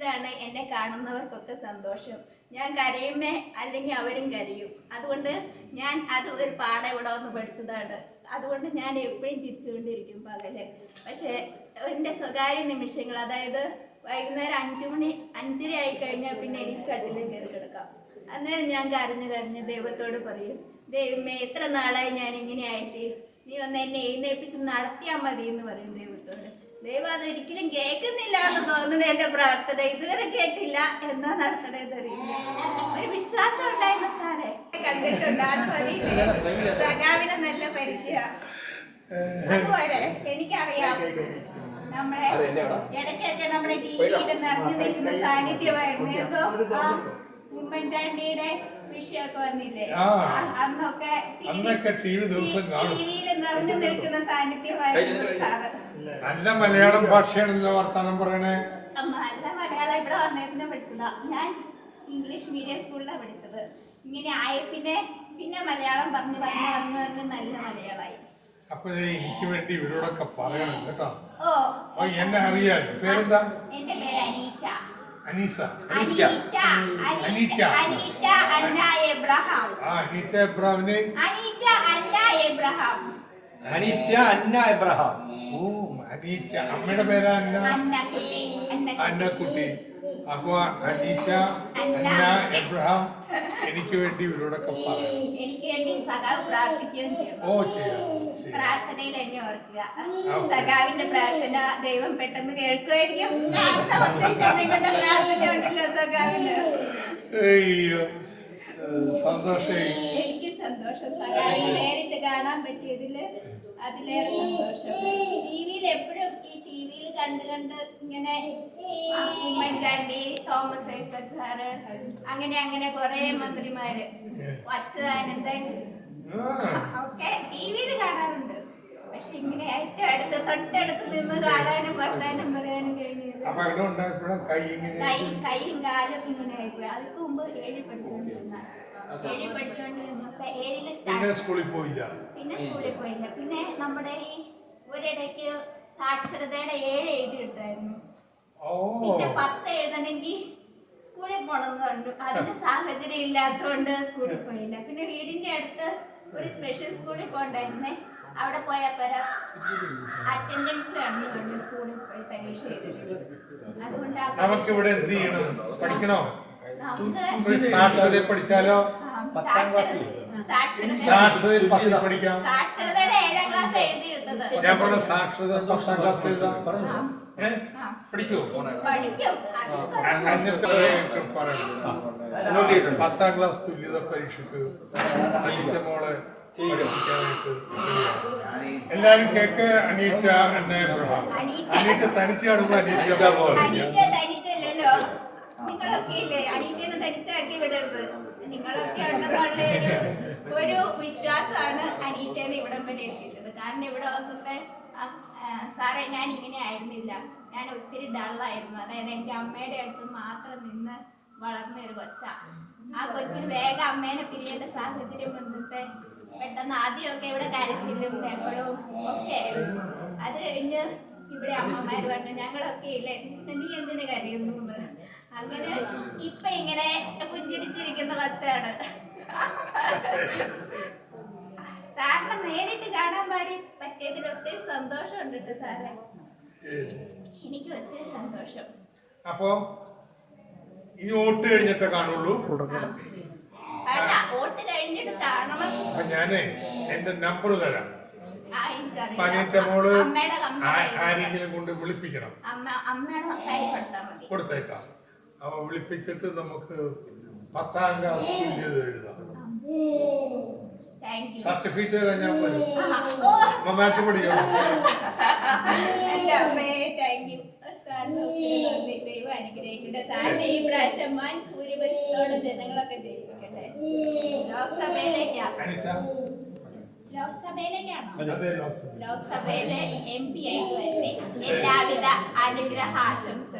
ഇപ്പോഴാണ് എന്നെ കാണുന്നവർക്കൊക്കെ സന്തോഷം. ഞാൻ കരയുമേ? അല്ലെങ്കിൽ അവരും കരയും. അതുകൊണ്ട് ഞാൻ അത് ഒരു പാഠം ഇവിടെ വന്ന് പഠിച്ചതാണ്. അതുകൊണ്ട് ഞാൻ എപ്പോഴും ചിരിച്ചുകൊണ്ടിരിക്കും പകൽ. പക്ഷേ എന്റെ സ്വകാര്യ നിമിഷങ്ങൾ അതായത് വൈകുന്നേരം അഞ്ചു മണി അഞ്ചര ആയി കഴിഞ്ഞാൽ പിന്നെ എനിക്ക് കട്ടിലും കയറി കിടക്കാം. അന്നേരം ഞാൻ കരഞ്ഞു കരഞ്ഞ് ദൈവത്തോട് പറയും ദൈവമേ എത്ര നാളായി ഞാൻ ഇങ്ങനെ ആയിട്ട്? നീ ഒന്ന് എന്നെ എഴുന്നേപ്പിച്ച് നടത്തിയാൽ മതി എന്ന് പറയും ദൈവത്തോട്. ദൈവം അതൊരിക്കലും കേൾക്കുന്നില്ല എന്ന് തോന്നുന്നത് എന്റെ പ്രാർത്ഥന. ഇതുവരെ കേട്ടില്ല എന്നാ നടത്തണേന്ന് അറിയില്ല. ഒരു വിശ്വാസം ഉണ്ടായിരുന്നു സാറേ. കണ്ടിട്ടുണ്ട് അത് മതിയില്ലേ സഖാവിനെ നല്ല പരിചയ. അതുപോലെ എനിക്കറിയാം. നമ്മളെ ഇടയ്ക്കൊക്കെ നമ്മുടെ ടിവിയിൽ നിറഞ്ഞു നിൽക്കുന്ന സാന്നിധ്യമായിരുന്നു. എന്തോ ഉമ്മൻചാണ്ടിയുടെ വിഷയമൊക്കെ വന്നില്ലേ? അന്നൊക്കെ അന്നൊക്കെ TV ദിവസം കാണും. ടിവിയിൽ നിറഞ്ഞു നിൽക്കുന്ന സാന്നിധ്യമായിരുന്നു സാറ്. നല്ല മലയാളം ഭാഷയാണല്ലോ വർത്താനം പറയണേ. നല്ല മലയാളം ഇവിടെ വന്നേപ്പിന്നെ പഠിച്ചതാ. ഞാൻ ഇംഗ്ലീഷ് മീഡിയം സ്കൂളിലാണ് പഠിച്ചത്. ഇങ്ങനെ ആയ പിന്നെ പിന്നെ മലയാളം പറഞ്ഞു പറഞ്ഞു പറഞ്ഞു പറഞ്ഞ് നല്ല മലയാളമായി അപ്പൊ എനിക്ക് വേണ്ടി ഇവരോടൊക്കെ പറയണം കേട്ടോ. ഓ. എന്നെ അറിയാലോ പേരെന്താ? എന്റെ പേര് അനീറ്റ. അനീസ. അനീറ്റ. അനീറ്റ. അനീറ്റ. എബ്രഹാം. ആ അനീറ്റ എബ്രഹാമിനെ അനീറ്റ അല്ല എബ്രഹാം. അനിത്യ അന്ന എബ്രഹാം. ഓ അനീറ്റ അമ്മയുടെ പേരാ അന്ന? അന്നക്കുട്ടി. അപ്പൊ അനീറ്റ അന്ന എബ്രഹാം എനിക്ക് വേണ്ടി ഇവരോടൊക്കെ പറയണം. എനിക്ക് വേണ്ടി സഖാവ് പ്രാർത്ഥിക്കുകയും ചെയ്യണം. ഓ ചെയ്യാം. പ്രാർത്ഥനയിൽ എന്നെ ഓർക്കുക. സഖാവിന്റെ പ്രാർത്ഥന ദൈവം പെട്ടെന്ന് കേൾക്കുമായിരിക്കും. പ്രാർത്ഥന ഉണ്ടല്ലോ സഖാവിന്. അയ്യോ. സന്തോഷേ. എനിക്ക് സന്തോഷം. സഖാവിനെ നേരിട്ട് കാണാൻ പറ്റിയതിൽ അതിലേറെ സന്തോഷം. ടിവിയിൽ എപ്പോഴും ഈ ടിവിയിൽ കണ്ട് കണ്ട് ഇങ്ങനെ ഉമ്മൻചാണ്ടി തോമസ് ഐസക് സാറ് അങ്ങനെ അങ്ങനെ കുറെ മന്ത്രിമാര് അച്യുതാനന്ദൻ ഒക്കെ ടിവിയിൽ കാണാറുണ്ട്. പക്ഷെ ഇങ്ങനെ ഏറ്റവും അടുത്ത് തൊട്ടടുത്ത് നിന്ന് കാണാനും വർത്താനം പറയാനും കഴിഞ്ഞത് അപ്പൊ ഇവിടെ കൈ ഇങ്ങനെ കൈ കൈയും കാലും ഇങ്ങനെ ആയിപ്പോയി. അതിന് മുമ്പ് ഏഴ് പഠിച്ചു പിന്നെ സ്കൂളിൽ പോയില്ല. പിന്നെ സ്കൂളിൽ പോയില്ല. പിന്നെ നമ്മുടെ ഈ ഒരിടയ്ക്ക് സാക്ഷരതയുടെ ഏഴ് എഴുതി ഇട്ടായിരുന്നു പിന്നെ പത്ത് എഴുതണമെങ്കിൽ സ്കൂളിൽ പോണെന്ന് പറഞ്ഞു. അതിന് സാഹചര്യം ഇല്ലാത്തതുകൊണ്ട് സ്കൂളിൽ പോയില്ല. പിന്നെ വീടിന്റെ അടുത്ത് ഒരു സ്പെഷ്യൽ സ്കൂളിൽ പോണ്ടായിരുന്നേ അവിടെ പോയപ്പോഴ അറ്റൻഡൻസ് വേണം പറഞ്ഞു സ്കൂളിൽ പോയി പരീക്ഷ എഴുതി. അതുകൊണ്ട് ആ നമുക്ക് ഇവിടെ എന്ത് ചെയ്യണം? പഠിക്കണോ? നമുക്ക് ഒരു സാക്ഷരതയെ പഠിച്ചാലോ? പത്താം ക്ലാസ്സിൽ. സാക്ഷരത. സാക്ഷരതയിൽ പത്തിൽ പഠിക്കാം. സാക്ഷരതയുടെ ഏഴാം ക്ലാസ് എഴുതിയെടുത്തത്. ഞാൻ പറഞ്ഞ സാക്ഷരത പത്താം ക്ലാസ് എഴുതാം. പഠിക്കും? പത്താം ക്ലാസ് തുല്യത പരീക്ഷക്ക് അനീറ്റ മോളെ എല്ലാരും കേക്ക് അനീറ്റ എന്നെ അനീറ്റ. തനിച്ച് കാണുമ്പോ അനീറ്റ പോലെ. നിങ്ങളൊക്കെ ഇല്ലേ അനീറ്റനെ തനിച്ചാക്കി വിടരുത്. നിങ്ങളൊക്കെ ഉണ്ടെന്നുള്ള ഒരു- വിശ്വാസമാണ് അനീറ്റനെ ഇവിടം വരെ എത്തിച്ചത്. കാരണം ഇവിടെ വന്നപ്പോ സാറേ ഞാൻ ഇങ്ങനെ ആയിരുന്നില്ല. ഞാൻ ഒത്തിരി ഡള്ളായിരുന്നു. അതായത് എന്റെ അമ്മയുടെ അടുത്ത് മാത്രം നിന്ന് വളർന്ന ഒരു കൊച്ച. ആ കൊച്ചിന് വേഗം അമ്മേനെ പിരിയേണ്ട സാഹചര്യം വന്നിട്ട് പെട്ടെന്ന് ആദ്യമൊക്കെ ഇവിടെ കരച്ചിലും എപ്പോഴും ഒക്കെ ആയിരുന്നു. അത് കഴിഞ്ഞ് ഇവിടെ അമ്മമാര് പറഞ്ഞു ഞങ്ങളൊക്കെ ഇല്ലേ നീ എന്തിനു കരയുന്നു. അങ്ങനെ ഇപ്പൊ ഇങ്ങനെ പുഞ്ചിരിച്ചിരിക്കുന്ന കൊച്ചാണ് സാറിനെ നേരിട്ട് കാണാൻ പാടി പറ്റിയതിൽ ഒത്തിരി സന്തോഷമുണ്ട് കേട്ടോ സാറേ. എനിക്ക് ഒത്തിരി സന്തോഷം. അപ്പൊ ഇനി വോട്ട് കഴിഞ്ഞിട്ടേ കാണുള്ളൂ. അല്ല വോട്ട് കഴിഞ്ഞിട്ട് കാണണം. അപ്പൊ ഞാനേ എന്റെ നമ്പർ തരാം. ആ എനിക്കറിയാം. അപ്പൊ അനീറ്റ മോൾ ആ- കമ്പനി ആരെങ്കിലും കൊണ്ട് വിളിപ്പിക്കണം. കൊടുത്തേക്കാം. അപ്പൊ വിളിപ്പിച്ചിട്ട് നമുക്ക് പത്താം ക്ലാസ് എഴുതാം. സർട്ടിഫിക്കറ്റ് കഴിഞ്ഞാൽ മതി ഓ നന്നായിട്ട് പഠിക്കണം? ലോക്സഭയിലെ എം പി ആയിട്ട് എല്ലാവിധ അനുഗ്രഹ ആശംസകളും നേരുന്നു